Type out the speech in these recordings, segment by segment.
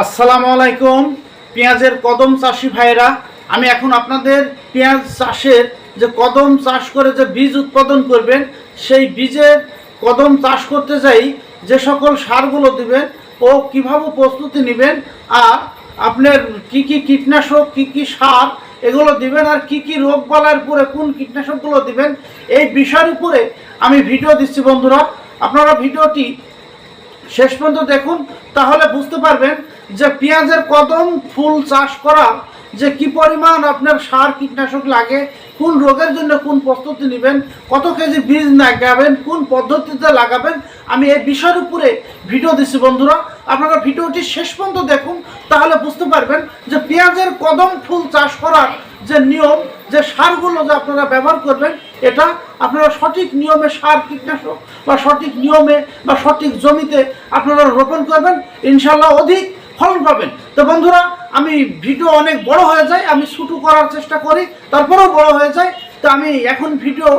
আসসালামু আলাইকুম। পেঁয়াজের কদম চাষি ভাইরা আমি এখন আপনাদের পেঁয়াজ চাষের যে কদম চাষ করে যে বীজ উৎপাদন করবেন, সেই বীজের কদম চাষ করতে যাই যে সকল সারগুলো দিবেন ও কীভাবে প্রস্তুতি নেবেন আর আপনার কি কি কীটনাশক, কি কি সার এগুলো দিবেন আর কি কি রোগ বালার উপরে কোন কীটনাশকগুলো দিবেন, এই বিষয়ের উপরে আমি ভিডিও দিচ্ছি বন্ধুরা। আপনারা ভিডিওটি শেষ পর্যন্ত দেখুন, তাহলে বুঝতে পারবেন যে পেঁয়াজের কদম ফুল চাষ করা, যে কি পরিমাণ আপনার সার, কীটনাশক লাগে, কোন রোগের জন্য কোন প্রস্তুতি নেবেন, কত কেজি বীজ লাগাবেন, কোন পদ্ধতিতে লাগাবেন, আমি এই বিষয়ের উপরে ভিডিও দিচ্ছি বন্ধুরা। আপনারা ভিডিওটি শেষ পর্যন্ত দেখুন, তাহলে বুঝতে পারবেন যে পেঁয়াজের কদম ফুল চাষ করার যে নিয়ম, যে সারগুলো যে আপনারা ব্যবহার করবেন, এটা আপনারা সঠিক নিয়মে সার, কীটনাশক বা সঠিক নিয়মে বা সঠিক জমিতে আপনারা রোপণ করবেন। ইনশাল্লাহ অধিক ফলন পাবেন। তো বন্ধুরা, আমি ভিডিও অনেক বড় হয়ে যায়, আমি শুটু করার চেষ্টা করি, তারপরেও বড় হয়ে যায়। তো আমি এখন ভিডিও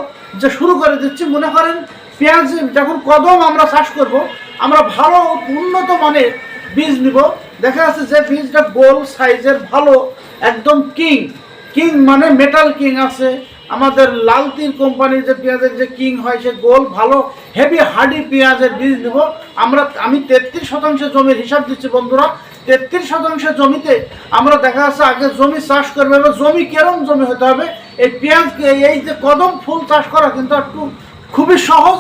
যে শুরু করে দিচ্ছি, মনে করেন পেঁয়াজ যখন কদম আমরা চাষ করব, আমরা ভালো উন্নত মানের বীজ নিব। দেখা যাচ্ছে যে বীজটা গোল সাইজের ভালো, একদম কিং। কিং মানে মেটাল কিং আছে। আমাদের লালতির কোম্পানির যে পেঁয়াজের যে কিং হয়, সে গোল, ভালো হেভি হার্ডি পেঁয়াজের বীজ নেব আমরা, আমি তেত্রিশ শতাংশ জমির হিসাব দিচ্ছি বন্ধুরা। তেত্রিশ শতাংশ জমিতে আমরা দেখা যাচ্ছে আগে জমি চাষ করবে, এবার জমি কেরম জমি হতে হবে? এই পেঁয়াজকে এই যে কদম ফুল চাষ করা কিন্তু একটু খুবই সহজ,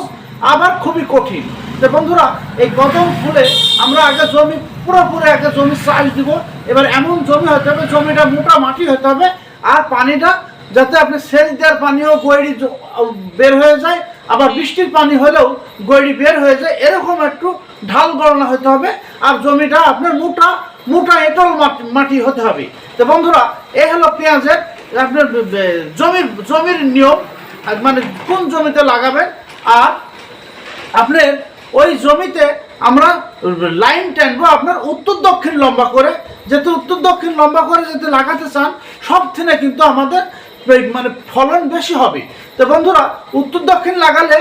আবার খুবই কঠিন। তো বন্ধুরা, এই কদম ফুলে আমরা আগে জমি, পুরোপুরি আগে জমি চাষ দিব। এবার এমন জমি হতে হবে, জমিটা মোটা মাটি হতে হবে, আর পানিটা যাতে আপনি সেচ দেওয়ার পানিও গৈড়ি বের হয়ে যায়, আবার বৃষ্টির পানি হলেও গৈড়ি বের হয়ে যায়, এরকম একটু ঢাল গণনা হতে হবে, আর জমিটা আপনার মোটা মোটা এঁটল মাটি হতে হবে। তো বন্ধুরা, এ হলো পেঁয়াজের, আপনার জমির জমির নিয়ম মানে কোন জমিতে লাগাবেন, আর আপনার ওই জমিতে আমরা লাইন টানবো আপনার উত্তর দক্ষিণ লম্বা করে, যেহেতু উত্তর দক্ষিণ লম্বা করে যদি লাগাতে চান, সব থেকে কিন্তু আমাদের মানে ফলন বেশি হবে। তো বন্ধুরা, উত্তর দক্ষিণ লাগালে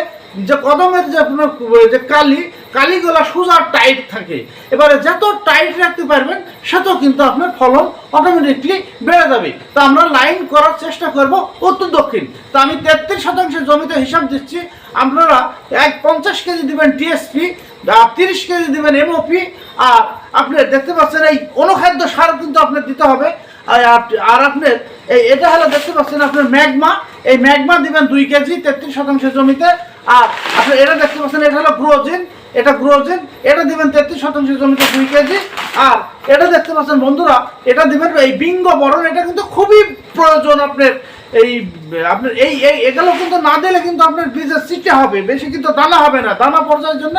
যে কদমের যে আপনার, যে কালি, কালিগুলা সোজা টাইট থাকে। এবারে যত টাইট রাখতে পারবেন, সেত কিন্তু আপনার ফলন অটোমেটিকলি বেড়ে যাবে। তো আমরা লাইন করার চেষ্টা করব উত্তর দক্ষিণ। তো আমি তেত্রিশ শতাংশ জমিতে হিসাব দিচ্ছি। আপনারা এক পঞ্চাশ কেজি দিবেন টিএসপি আর তিরিশ কেজি দিবেন এমওপি আর আপনি দেখতে পাচ্ছেন এই অনুখাদ্য সার কিন্তু আপনার দিতে হবে। আর আপনার এটা হলো দেখতে পাচ্ছেন আপনার ম্যাগমা। এই ম্যাগমা দিবেন দুই কেজি, তেত্রিশ শতাংশ জমিতে। আর আপনার এটা দেখতে পাচ্ছেন, এটা হলো গ্রোজিন, এটা গ্রোজিন, এটা দিবেন তেত্রিশ শতাংশ জমিতে দুই কেজি। আর এটা দেখতে পাচ্ছেন বন্ধুরা, এটা দিবেন এই বিঙ্গ বরণ, এটা কিন্তু খুবই প্রয়োজন আপনার, এই আপনার, এই এই, এগুলো কিন্তু না দিলে কিন্তু আপনার বীজের সিটে হবে, বেশি কিন্তু দানা হবে না, দানা পর্যায়ের জন্য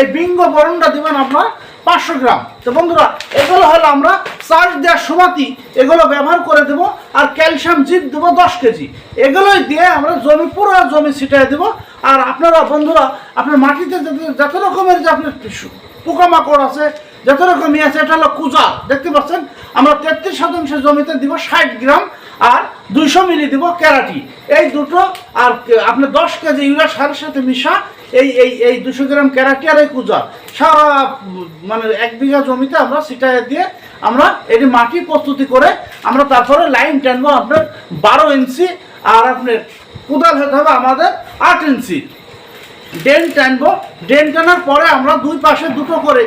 এই বিঙ্গ বরণটা দিবেন আপনার। পাঁচশো গ্রাম। তো বন্ধুরা, এগুলো হলো আমরা চার্জ দেওয়ার সময়তেই এগুলো ব্যবহার করে দেবো, আর ক্যালসিয়াম জিপ দেবো দশ কেজি। এগুলোই দিয়ে আমরা জমি, পুরো জমি ছিটাই দেবো। আর আপনারা বন্ধুরা, আপনার মাটিতে যত- রকমের যে আপনার পোকামাকড় আছে, যত রকমই আছে, এটা হলো কুজা দেখতে পাচ্ছেন? আমরা তেত্রিশ শতাংশ জমিতে দিব ষাট গ্রাম, আর দুইশো মিলি দিব ক্যারাটি। এই দুটো, আর আপনার দশ কেজি ইউরিয়া সারের সাথে মিশা এই এই এই দুশো গ্রাম ক্যারাটি আর এই কুজা উম, মানে এক বিঘা জমিতে আমরা সিটায় দিয়ে আমরা এটি মাটি প্রস্তুতি করে আমরা তারপরে লাইন টানবো আপনার বারো ইঞ্চি আর আপনার কোদাল হতে হবে আমাদের আট ইঞ্চি। ড্রেন টানবো ড্রেন টানার পরে আমরা দুই পাশে দুটো করে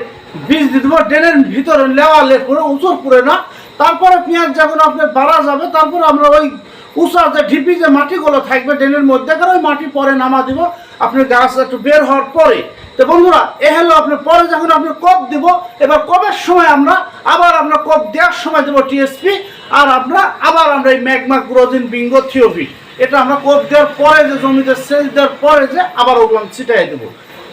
বীজ দিয়ে দেবো ড্রেনের ভিতরে লেওয়ালে করে উঁচুর পুরে না। তারপরে পেঁয়াজ যখন আপনার বাড়া যাবে তারপরে আমরা ওই উঁচা যে ঢিপি যে মাটিগুলো থাকবে ড্রেনের মধ্যে করে ওই মাটি পরে নামা দিব। আপনার গাছ একটু বের হওয়ার পরে। তো বন্ধুরা, এ হলো আপনার পরে যখন আপনি কপ দিব, এবার কপের সময় আমরা আবার আমরা কপ দেওয়ার সময় দেবো টিএসপি আর আমরা আবার আমরা এই ম্যাগমা গ্রোজিন বিঙ্গো থিওপি এটা আমরা কোপ দেওয়ার পরে যে জমিতে সেচ দেওয়ার পরে যে আবার ওগুলো ছিটাই দেবো।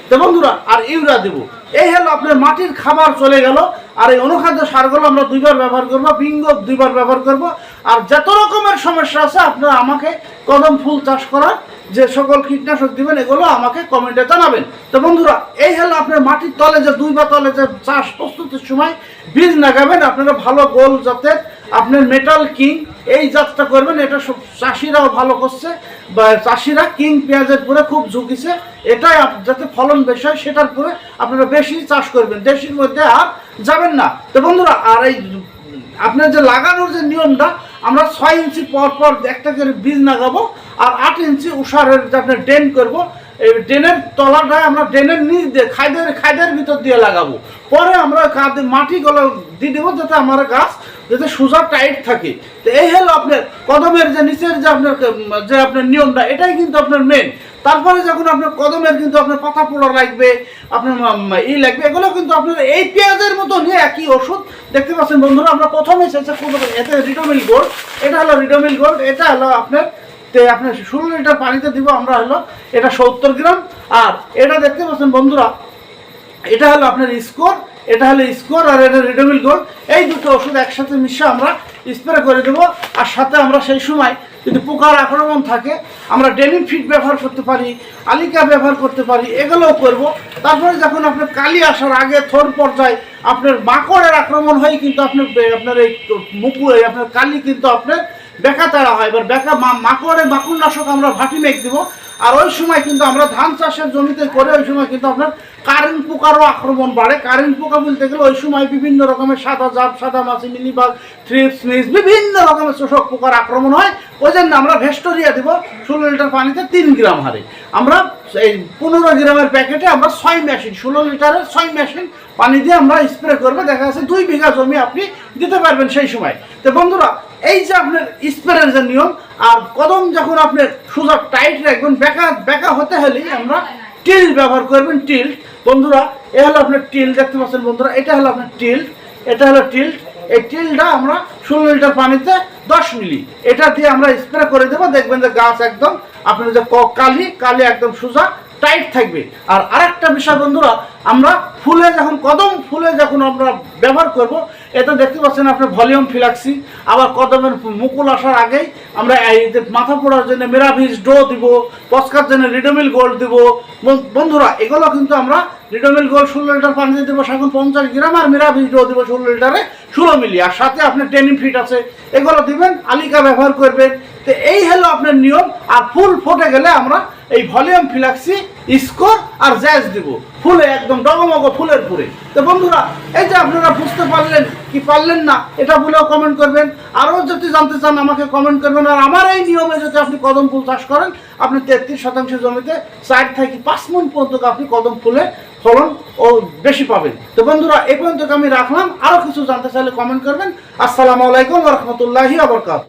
তো বন্ধুরা, আর ইউরিয়া দেবো। এই হলো আপনার মাটির খাবার চলে গেল। আর এই অনুখাদ্য সারগুলো আমরা দুইবার ব্যবহার করব, বিঙ্গ দুইবার ব্যবহার করব। আর যত রকমের সমস্যা আছে, আপনারা আমাকে কদম ফুল চাষ করার যে সকল কীটনাশক দিবেন, এগুলো আমাকে কমেন্টে জানাবেন। তো বন্ধুরা, এই হলো আপনার মাটির তলে যে দুই বা তলে যে চাষ প্রস্তুতির সময়, বীজ লাগাবেন, আপনারা ভালো গোল জাতের আপনার মেটাল কিং এই জাতটা করবেন, এটা চাষিরাও ভালো করছে, বা চাষিরা কিং পেঁয়াজের পরে খুব ঝুঁকিছে, এটাই যাতে ফলন বেশি হয়, সেটার পরে আপনারা বেশি চাষ করবেন, দেশির মধ্যে আর যাবেন না। তো বন্ধুরা, আর এই আপনার যে লাগানোর যে নিয়মটা, আমরা ছয় ইঞ্চি পর পর একটা করে বীজ লাগাবো, আর আট ইঞ্চি উষারের যে আপনার ড্রেন করব এই ড্রেনের তলাটায় আমরা ড্রেনের নিচ দিয়ে খাইদের খাইদের ভিতর দিয়ে লাগাবো। পরে আমরা কাঁদে মাটিগুলো দিয়ে দেবো যাতে আমার গাছ যাতে সোজা টাইট থাকে। তো এই হলো আপনার কদমের যে নিচের যে আপনার যে আপনার নিয়মটা, এটাই কিন্তু আপনার মেন তারপরে যখন আপনার কদমের কিন্তু আপনার পাতা পোড়া লাগবে, আপনার ই লাগবে, এগুলো কিন্তু আপনার এই পেঁয়াজের মতো নিয়ে একই ওষুধ। দেখতে পাচ্ছেন বন্ধুরা, আমরা প্রথমে এসেছে এতে রিডোমিল গোল্ড এটা হলো রিডোমিল গোল্ড এটা হলো আপনার তে আপনার ষোলো লিটার পানিতে দিব আমরা হলো এটা সত্তর গ্রাম। আর এটা দেখতে পাচ্ছেন বন্ধুরা, এটা হলো আপনার স্কোর, এটা হলো স্কোর আর এটা রিডোমিল গোল্ড। এই দুটো ওষুধ একসাথে মিশে আমরা স্প্রে করে দেবো। আর সাথে আমরা সেই সময় যদি পোকার আক্রমণ থাকে, আমরা ডেনিম ফিট ব্যবহার করতে পারি, আলিকা ব্যবহার করতে পারি, এগুলোও করব। তারপরে যখন আপনার কালি আসার আগে থর পর্যায়ে আপনার মাকড়ের আক্রমণ হয়, কিন্তু আপনার আপনার এই এই আপনার কালি কিন্তু আপনার বেকা তারা হয়, এবার বেকা মাকড়ের মাকড়নাশক আমরা ভাটি মেঘ দিব। আর ওই সময় কিন্তু আমরা ধান চাষের জমিতে করে ওই সময় কিন্তু আপনার কারেন্ট পোকারও আক্রমণ বাড়ে। কারেন্ট পোকা বলতে গেলে ওই সময় বিভিন্ন রকমের সাদা জাপ সাদা মাছি মিলিবাগ থ্রিপস, মিস, বিভিন্ন রকমের শোষক পোকার আক্রমণ হয়। ওই জন্য আমরা ভেস্টোরিয়া দিব ষোলো লিটার পানিতে তিন গ্রাম হারে। আমরা এই পনেরো গ্রামের প্যাকেটে আমরা ছয় মেশিন, ষোলো লিটারের ছয় মেশিন পানি দিয়ে আমরা স্প্রে করব। দেখা যাচ্ছে দুই বিঘা জমি আপনি দিতে পারবেন সেই সময়। তো বন্ধুরা এই যে আপনার স্প্রের যে নিয়ম, আর কদম যখন আপনার সোজা টাইট রাখবেন, বেকা বেকা হতে হলেই আমরা টিল ব্যবহার করবেন টিল বন্ধুরা, এ হলো আপনার টিল দেখতে পাচ্ছেন বন্ধুরা, এটা হলো আপনার টিল এটা হলো টিল্ট এই টিলটা আমরা ষোলো লিটার পানিতে দশ মিলি। এটা দিয়ে আমরা স্প্রে করে দেবো, দেখবেন যে গাছ একদম, আপনার যে কালি কালি একদম সোজা টাইট থাকবে। আর আরেকটা বিষয় বন্ধুরা, আমরা ফুলে যখন, কদম ফুলে যখন আমরা ব্যবহার করব এটা দেখতে পাচ্ছেন আপনার ভলিউম ফিলাক্সি। আবার কদমের মুকুল আসার আগেই আমরা মাথা পোড়ার জন্য মেরাভিস ডো দিব, পস্কার জন্য রিডোমিল গোল্ড দিব। বন্ধুরা, এগুলো কিন্তু আমরা রিডোমিল গোল্ড ষোলো লিটার পানিতে দেবো এখন পঞ্চাশ গ্রাম, আর মেরাভিস ডো দিব ষোলো লিটারে ষোলো মিলি। আর সাথে আপনার টেনিং ফিট আছে, এগুলো দিবেন, আলিকা ব্যবহার করবেন। তো এই হলো আপনার নিয়ম, আর ফুল ফোটে গেলে আমরা এই ভলিউম ফিলাক্সি স্কোর আর জ্যাজ দিব। ফুলে একদম ডগমগ ফুলের পুরে তো বন্ধুরা, এই যে আপনারা বুঝতে পারলেন কি পারলেন না, এটা বলেও কমেন্ট করবেন। আরও যদি জানতে চান, আমাকে কমেন্ট করবেন। আর আমার এই নিয়মে যদি আপনি কদম ফুল চাষ করেন, আপনি তেত্রিশ শতাংশ জমিতে চার থেকে পাঁচ মন পর্যন্ত আপনি কদম ফুলে ফলন ও বেশি পাবেন। তো বন্ধুরা এই পর্যন্ত আমি রাখলাম। আরও কিছু জানতে চাইলে কমেন্ট করবেন। আসসালামু আলাইকুম রহমতুল্লাহি আবরকাত